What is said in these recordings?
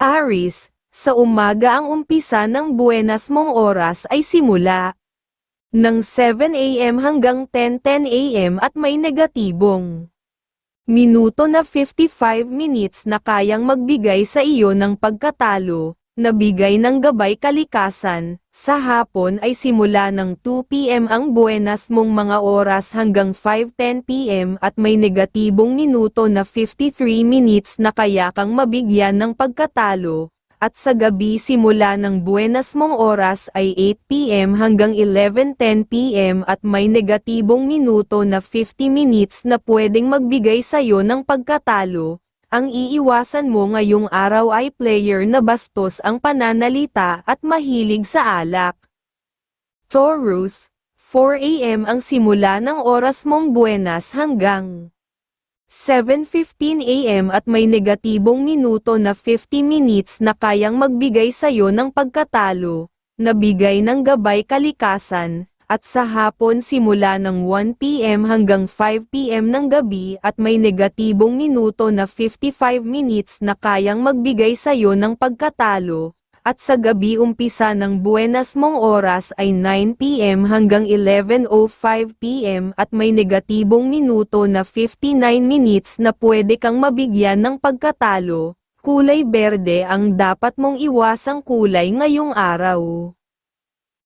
Aris, sa umaga ang umpisa ng buenas mong oras ay simula ng 7 a.m. hanggang 10:10 a.m. at may negatibong minuto na 55 minutes na kayang magbigay sa iyo ng pagkatalo, na bigay ng gabay kalikasan, sa hapon ay simula ng 2 p.m. ang buenas mong mga oras hanggang 5.10 p.m. at may negatibong minuto na 53 minutes na kaya kang mabigyan ng pagkatalo, at sa gabi simula ng buenas mong oras ay 8 p.m. hanggang 11.10 p.m. at may negatibong minuto na 50 minutes na pwedeng magbigay sa'yo ng pagkatalo. Ang iiwasan mo ngayong araw ay player na bastos ang pananalita at mahilig sa alak. Taurus, 4 a.m. ang simula ng oras mong buenas hanggang 7.15 a.m. at may negatibong minuto na 50 minutes na kayang magbigay sa'yo ng pagkatalo, na bigay ng gabay kalikasan, at sa hapon simula ng 1 p.m. hanggang 5 p.m. ng gabi at may negatibong minuto na 55 minutes na kayang magbigay sa'yo ng pagkatalo, at sa gabi umpisa ng buenas mong oras ay 9 p.m. hanggang 11.05 p.m. at may negatibong minuto na 59 minutes na pwede kang mabigyan ng pagkatalo, kulay berde ang dapat mong iwasang kulay ngayong araw.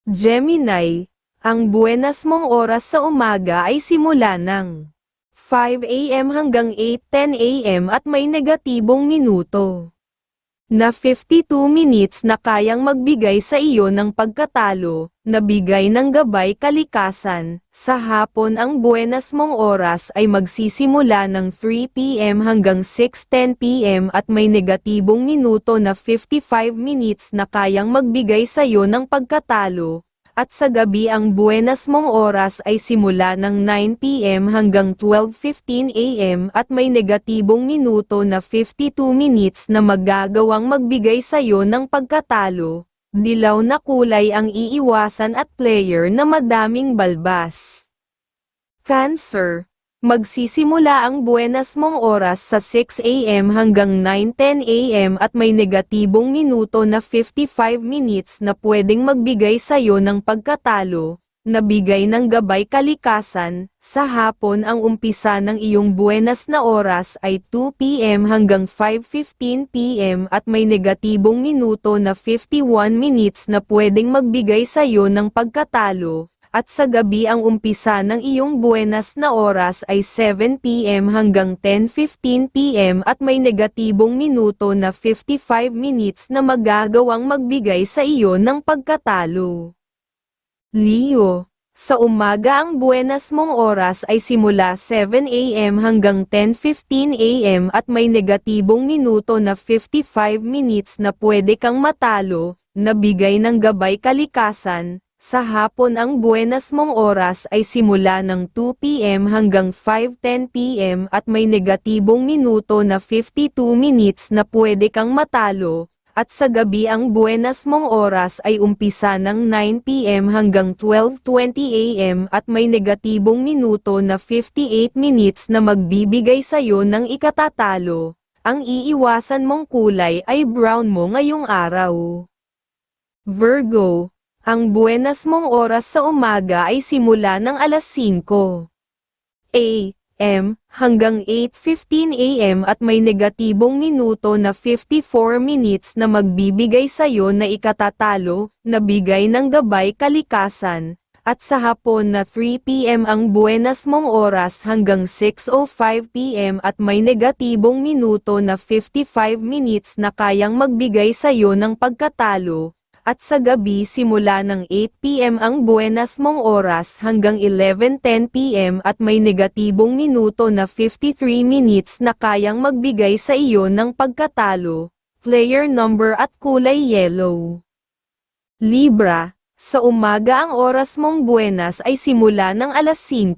Gemini, ang buenas mong oras sa umaga ay simula ng 5 a.m. hanggang 8.10 a.m. at may negatibong minuto na 52 minutes na kayang magbigay sa iyo ng pagkatalo, na bigay ng gabay kalikasan. Sa hapon ang buenas mong oras ay magsisimula ng 3 p.m. hanggang 6.10 p.m. at may negatibong minuto na 55 minutes na kayang magbigay sa iyo ng pagkatalo, at sa gabi ang buenas mong oras ay simula ng 9pm hanggang 12.15 am at may negatibong minuto na 52 minutes na magagawang magbigay sa'yo ng pagkatalo. Dilaw na kulay ang iiwasan at player na madaming balbas. Cancer Magsisimula ang buenas mong oras sa 6 a.m. hanggang 9.10 a.m. at may negatibong minuto na 55 minutes na pwedeng magbigay sa'yo ng pagkatalo, na bigay ng gabay kalikasan, sa hapon ang umpisa ng iyong buenas na oras ay 2 p.m. hanggang 5.15 p.m. at may negatibong minuto na 51 minutes na pwedeng magbigay sa'yo ng pagkatalo, at sa gabi ang umpisa ng iyong buenas na oras ay 7pm hanggang 10.15pm at may negatibong minuto na 55 minutes na magagawang magbigay sa iyo ng pagkatalo. Leo, sa umaga ang buenas mong oras ay simula 7am hanggang 10.15am at may negatibong minuto na 55 minutes na pwede kang matalo, na bigay ng gabay kalikasan, sa hapon ang buenas mong oras ay simula ng 2pm hanggang 5.10pm at may negatibong minuto na 52 minutes na pwede kang matalo, at sa gabi ang buenas mong oras ay umpisa ng 9pm hanggang 12.20am at may negatibong minuto na 58 minutes na magbibigay sa'yo ng ikatatalo. Ang iiwasan mong kulay ay brown mo ngayong araw. Virgo ang buenas mong oras sa umaga ay simula ng alas 5 a.m. hanggang 8.15 a.m. at may negatibong minuto na 54 minutes na magbibigay sa'yo na ikatatalo, na bigay ng gabay kalikasan, at sa hapon na 3 p.m. ang buenas mong oras hanggang 6.05 p.m. at may negatibong minuto na 55 minutes na kayang magbigay sa'yo ng pagkatalo, at sa gabi simula ng 8pm ang buenas mong oras hanggang 11.10pm at may negatibong minuto na 53 minutes na kayang magbigay sa iyo ng pagkatalo, player number at kulay yellow. Libra, sa umaga ang oras mong buenas ay simula ng alas 5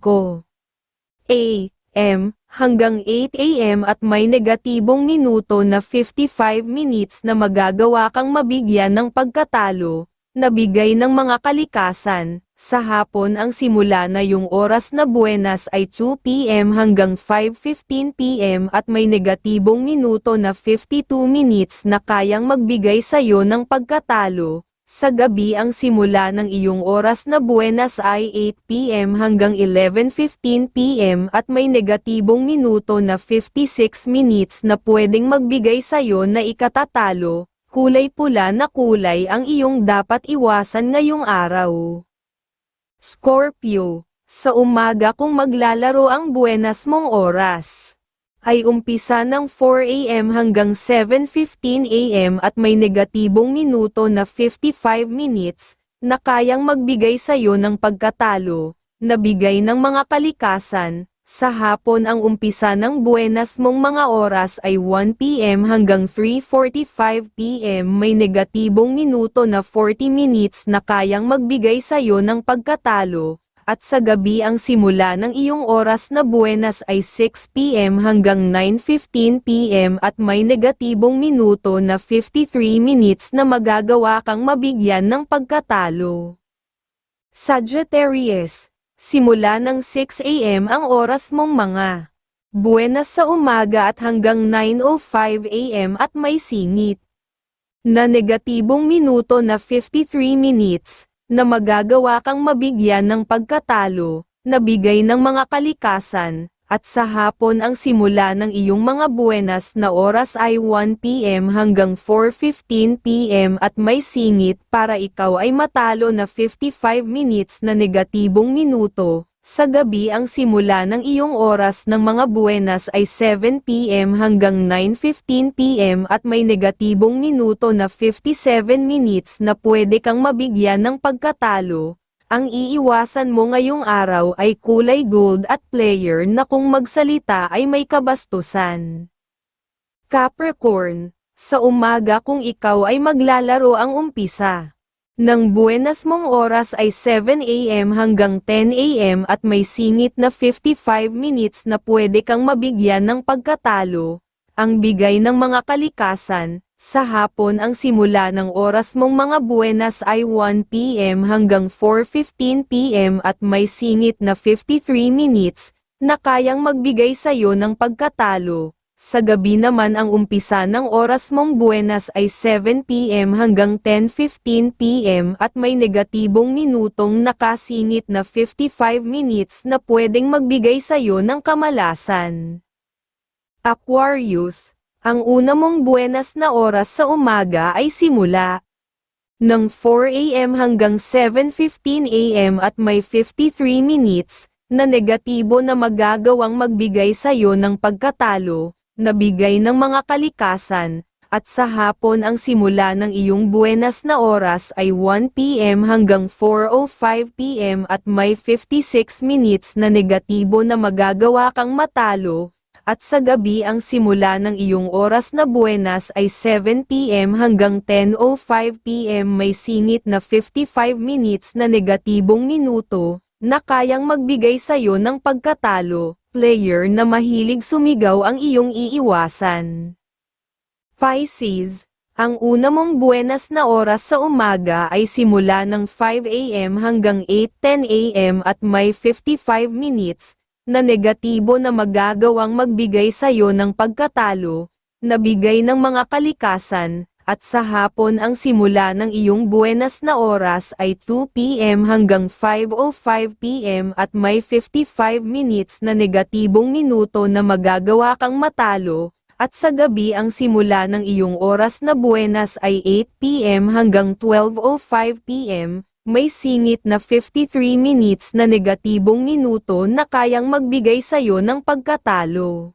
a.m hanggang 8 a.m. at may negatibong minuto na 55 minutes na magagawa kang mabigyan ng pagkatalo, na bigay ng mga kalikasan, Sa hapon ang simula na yung oras na buenas ay 2 p.m. hanggang 5.15 p.m. at may negatibong minuto na 52 minutes na kayang magbigay sa'yo ng pagkatalo. Sa gabi ang simula ng iyong oras na buenas ay 8 p.m. hanggang 11.15 p.m. at may negatibong minuto na 56 minutes na pwedeng magbigay sa'yo na ikatatalo. Kulay pula na kulay ang iyong dapat iwasan ngayong araw. Scorpio, sa umaga kung maglalaro ang buenas mong oras, ay umpisa ng 4 a.m. hanggang 7.15 a.m. at may negatibong minuto na 55 minutes, na kayang magbigay sa'yo ng pagkatalo, na bigay ng mga kalikasan, sa hapon ang umpisa ng buenas mong mga oras ay 1 p.m. hanggang 3.45 p.m. may negatibong minuto na 40 minutes na kayang magbigay sa'yo ng pagkatalo, at sa gabi ang simula ng iyong oras na buenas ay 6 p.m. hanggang 9.15 p.m. at may negatibong minuto na 53 minutes na magagawa kang mabigyan ng pagkatalo. Sagittarius, simula ng 6 a.m. ang oras mong mga buenas sa umaga at hanggang 9.05 a.m. at may singit na negatibong minuto na 53 minutes, na magagawa kang mabigyan ng pagkatalo, na bigay ng mga kalikasan, at sa hapon ang simula ng iyong mga buenas na oras ay 1 p.m. hanggang 4.15 p.m. at may singit para ikaw ay matalo na 55 minutes na negatibong minuto. Sa gabi ang simula ng iyong oras ng mga buenas ay 7 p.m. hanggang 9.15 p.m. at may negatibong minuto na 57 minutes na pwede kang mabigyan ng pagkatalo. Ang iiwasan mo ngayong araw ay kulay gold at player na kung magsalita ay may kabastusan. Capricorn, sa umaga kung ikaw ay maglalaro ang umpisa. Nang buenas mong oras ay 7 a.m. hanggang 10 a.m. at may singit na 55 minutes na pwede kang mabigyan ng pagkatalo, ang bigay ng mga kalikasan, sa hapon ang simula ng oras mong mga buenas ay 1 p.m. hanggang 4.15 p.m. at may singit na 53 minutes, na kayang magbigay sa'yo ng pagkatalo. Sa gabi naman ang umpisa ng oras mong buenas ay 7 p.m. hanggang 10.15 p.m. at may negatibong minutong nakasingit na 55 minutes na pwedeng magbigay sa'yo ng kamalasan. Aquarius, ang una mong buenas na oras sa umaga ay simula ng 4 a.m. hanggang 7.15 a.m. at may 53 minutes, na negatibo na magagawang magbigay sa'yo ng pagkatalo, na bigay ng mga kalikasan, at sa hapon ang simula ng iyong buenas na oras ay 1 p.m. hanggang 4.05 p.m. at may 56 minutes na negatibo na magagawa kang matalo, at sa gabi ang simula ng iyong oras na buenas ay 7pm hanggang 10.05pm may singit na 55 minutes na negatibong minuto, na kayang magbigay sa'yo ng pagkatalo, player na mahilig sumigaw ang iyong iiwasan. Pisces, ang una mong buenas na oras sa umaga ay simula ng 5am hanggang 8.10am at may 55 minutes, na negatibo na magagawang magbigay sa'yo ng pagkatalo, na bigay ng mga kalikasan, at sa hapon ang simula ng iyong buenas na oras ay 2pm hanggang 5.05pm at may 55 minutes na negatibong minuto na magagawa kang matalo, at sa gabi ang simula ng iyong oras na buenas ay 8pm hanggang 12.05pm, may singit na 53 minutes na negatibong minuto na kayang magbigay sa'yo ng pagkatalo.